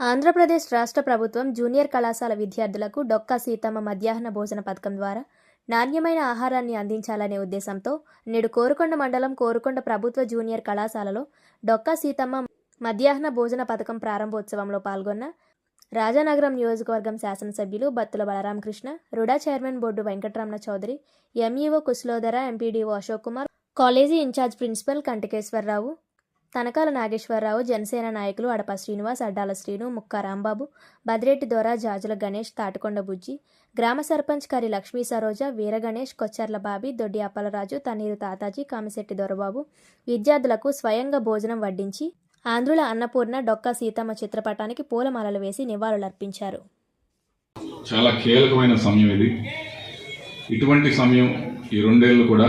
ఆంధ్రప్రదేశ్ రాష్ట్ర ప్రభుత్వం జూనియర్ కళాశాల విద్యార్థులకు డొక్కా సీతమ్మ మధ్యాహ్న భోజన పథకం ద్వారా నాణ్యమైన ఆహారాన్ని అందించాలనే ఉద్దేశంతో నేడు కోరుకొండ మండలం కోరుకొండ ప్రభుత్వ జూనియర్ కళాశాలలో డొక్కా సీతమ్మ మధ్యాహ్న భోజన పథకం ప్రారంభోత్సవంలో పాల్గొన్న రాజానగరం నియోజకవర్గం శాసనసభ్యులు Battula Balaramakrishna RUDA chairman board Venkataramana Chowdary MEO Kushalodhara MPDO Ashok Kumar college in charge principal Kantakeswararao Tanakala Nageswararao Janasena నాయకులు అడప శ్రీనివాస్ అడ్డాల శ్రీను ముక్కా రాంబాబు బదిరెడ్డి దొర జాజుల గణేష్ తాటకొండ బుజ్జి గ్రామ సర్పంచ్ కరి లక్ష్మీ సరోజ వీర గణేష్ కొచ్చర్ల బాబి దొడ్డి అప్పలరాజు తన్నీరు తాతాజీ కామిశెట్టి దొరబాబు విద్యార్థులకు స్వయంగా భోజనం వడ్డించి ఆంధ్రుల అన్నపూర్ణ డొక్కా సీతమ్మ చిత్రపటానికి పూలమాలలు వేసి నివాళులర్పించారు. చాలా కీలకమైన సమయం ఇది. ఇటువంటి సమయం ఈ రెండేళ్ళు కూడా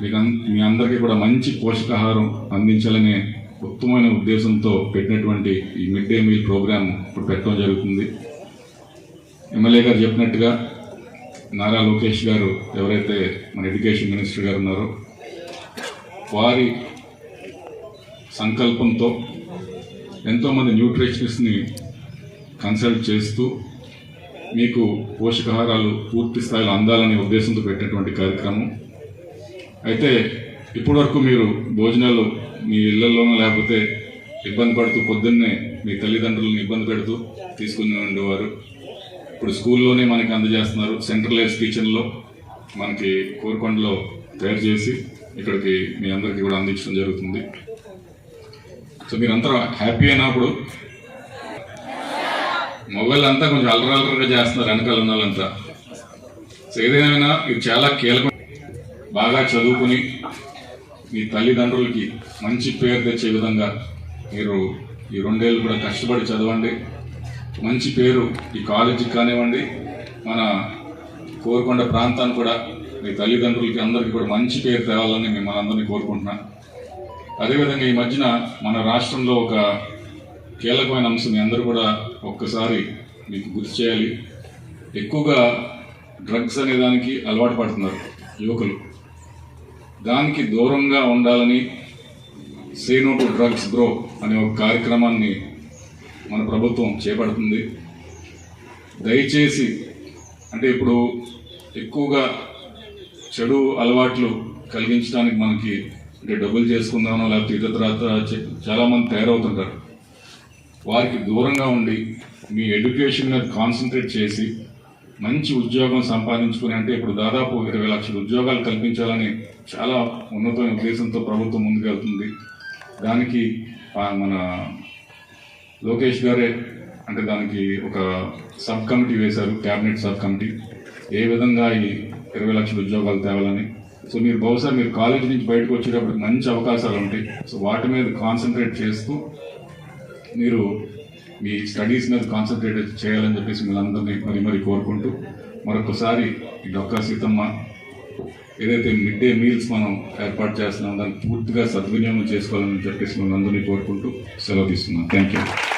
మీకు మీ అందరికీ కూడా మంచి పోషకాహారం అందించాలనే ఉత్తమమైన ఉద్దేశంతో పెట్టినటువంటి ఈ మిడ్ డే మీల్ ప్రోగ్రామ్ ఇప్పుడు పెట్టడం జరుగుతుంది. ఎమ్మెల్యే గారు చెప్పినట్టుగా నారా లోకేష్ గారు ఎవరైతే మన ఎడ్యుకేషన్ మినిస్టర్ గారు ఉన్నారో వారి సంకల్పంతో ఎంతోమంది న్యూట్రిషనిస్ట్ని కన్సల్ట్ చేస్తూ మీకు పోషకాహారాలు పూర్తి స్థాయిలో అందాలనే ఉద్దేశంతో పెట్టినటువంటి కార్యక్రమం. అయితే ఇప్పటివరకు మీరు భోజనాలు మీ ఇళ్ళలోనూ లేకపోతే ఇబ్బంది పడుతూ పొద్దున్నే మీ తల్లిదండ్రులను ఇబ్బంది పెడుతూ తీసుకుని ఉండేవారు. ఇప్పుడు స్కూల్లోనే మనకి అందజేస్తున్నారు. సెంట్రలైజ్ కిచెన్లో మనకి కోరుకొండలో తయారు చేసి ఇక్కడికి మీ అందరికీ కూడా అందించడం జరుగుతుంది. సో మీరంతా హ్యాపీ అయినప్పుడు మొబైల్ అంతా కొంచెం అల్లరల్లరగా చేస్తున్నారు వెనకాల ఉన్న వాళ్ళంతా సో ఏదైనా ఇది చాలా కీలకం బాగా చదువుకుని మీ తల్లిదండ్రులకి మంచి పేరు తెచ్చే విధంగా మీరు ఈ రెండేళ్ళు కూడా కష్టపడి చదవండి. మంచి పేరు ఈ కాలేజీకి కానివ్వండి మన కోరుకొండ ప్రాంతాన్ని కూడా మీ తల్లిదండ్రులకి అందరికీ కూడా మంచి పేరు తేవాలని మిమ్మల్ని అందరినీ కోరుకుంటున్నాను అదేవిధంగా ఈ మధ్యన మన రాష్ట్రంలో ఒక కీలకమైన అంశం మీ అందరూ కూడా ఒక్కసారి మీకు గుర్తు చేయాలి. ఎక్కువగా డ్రగ్స్ అనే దానికి అలవాటు పడుతున్నారు యువకులు. దానికి దూరంగా ఉండాలని సేనో టు డ్రగ్స్ గ్రో అనే ఒక కార్యక్రమాన్ని మన ప్రభుత్వం చేపడుతుంది. దయచేసి అంటే ఇప్పుడు ఎక్కువగా చెడు అలవాట్లు కలిగించడానికి మనకి అంటే డబ్బులు చేసుకుందామో లేకపోతే ఇతర తర్వాత చాలామంది తయారవుతుంటారు. వారికి దూరంగా ఉండి మీ ఎడ్యుకేషన్ మీద కాన్సన్ట్రేట్ చేసి మంచి ఉద్యోగం సంపాదించుకుని అంటే ఇప్పుడు దాదాపు ఇరవై లక్షల ఉద్యోగాలు కల్పించాలని చాలా ఉన్నతమైన ఉద్దేశంతో ప్రభుత్వం ముందుకెళ్తుంది. దానికి మన లోకేష్ గారే అంటే దానికి ఒక సబ్ కమిటీ వేశారు క్యాబినెట్ సబ్ కమిటీ. ఏ విధంగా ఈ ఇరవై లక్షల ఉద్యోగాలు తేవాలని? సో మీరు బహుశా మీరు కాలేజ్ నుంచి బయటకు వచ్చేటప్పుడు మంచి అవకాశాలు ఉంటాయి. సో వాటి మీద కాన్సన్ట్రేట్ చేస్తూ మీరు మీ స్టడీస్ మీద కాన్సన్ట్రేట్ చేయాలని చెప్పేసి మిమ్మల్ని మరి మరి కోరుకుంటూ మరొకసారి ఈ సీతమ్మ ఏదైతే మిడ్ డే మీల్స్ మనం ఏర్పాటు చేస్తున్నాం దాన్ని పూర్తిగా సద్వినియోగం చేసుకోవాలని చెప్పేసి మిమ్మల్ని అందరినీ కోరుకుంటూ సెలవు తీసుకున్నాం థ్యాంక్ యూ